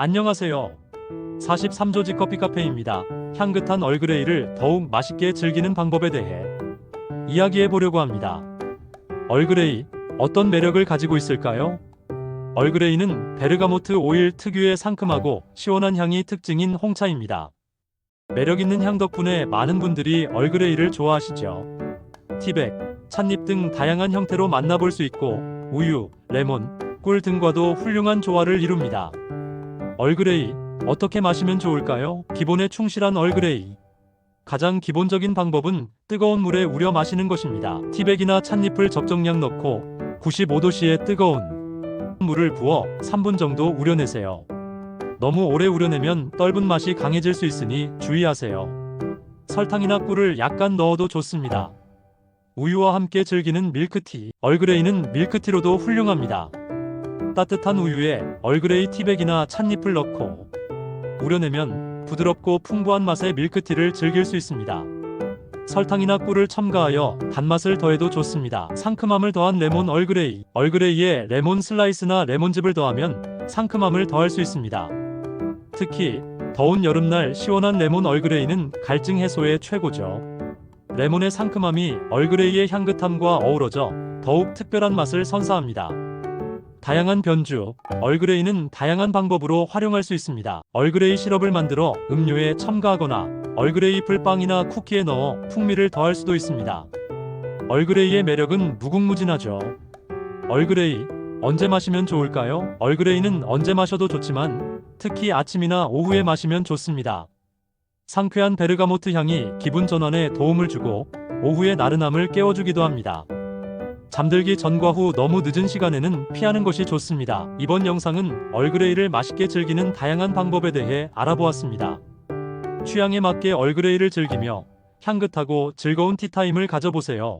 안녕하세요. 43조지 커피 카페입니다. 향긋한 얼그레이를 더욱 맛있게 즐기는 방법에 대해 이야기해 보려고 합니다. 얼그레이, 어떤 매력을 가지고 있을까요? 얼그레이는 베르가모트 오일 특유의 상큼하고 시원한 향이 특징인 홍차입니다. 매력 있는 향 덕분에 많은 분들이 얼그레이를 좋아하시죠. 티백, 찻잎 등 다양한 형태로 만나볼 수 있고 우유, 레몬, 꿀 등과도 훌륭한 조화를 이룹니다. 얼그레이, 어떻게 마시면 좋을까요? 기본에 충실한 얼그레이. 가장 기본적인 방법은 뜨거운 물에 우려 마시는 것입니다. 티백이나 찻잎을 적정량 넣고 95도씨의 뜨거운 물을 부어 3분 정도 우려내세요. 너무 오래 우려내면 떫은 맛이 강해질 수 있으니 주의하세요. 설탕이나 꿀을 약간 넣어도 좋습니다. 우유와 함께 즐기는 밀크티. 얼그레이는 밀크티로도 훌륭합니다. 따뜻한 우유에 얼그레이 티백이나 찻잎을 넣고 우려내면 부드럽고 풍부한 맛의 밀크티를 즐길 수 있습니다. 설탕이나 꿀을 첨가하여 단맛을 더해도 좋습니다. 상큼함을 더한 레몬 얼그레이. 얼그레이에 레몬 슬라이스나 레몬즙을 더하면 상큼함을 더할 수 있습니다. 특히 더운 여름날 시원한 레몬 얼그레이는 갈증 해소에 최고죠. 레몬의 상큼함이 얼그레이의 향긋함과 어우러져 더욱 특별한 맛을 선사합니다. 다양한 변주, 얼그레이는 다양한 방법으로 활용할 수 있습니다. 얼그레이 시럽을 만들어 음료에 첨가하거나 얼그레이 풀빵이나 쿠키에 넣어 풍미를 더할 수도 있습니다. 얼그레이의 매력은 무궁무진하죠. 얼그레이, 언제 마시면 좋을까요? 얼그레이는 언제 마셔도 좋지만 특히 아침이나 오후에 마시면 좋습니다. 상쾌한 베르가모트 향이 기분 전환에 도움을 주고 오후의 나른함을 깨워주기도 합니다. 잠들기 전과 후 너무 늦은 시간에는 피하는 것이 좋습니다. 이번 영상은 얼그레이를 맛있게 즐기는 다양한 방법에 대해 알아보았습니다. 취향에 맞게 얼그레이를 즐기며 향긋하고 즐거운 티타임을 가져보세요.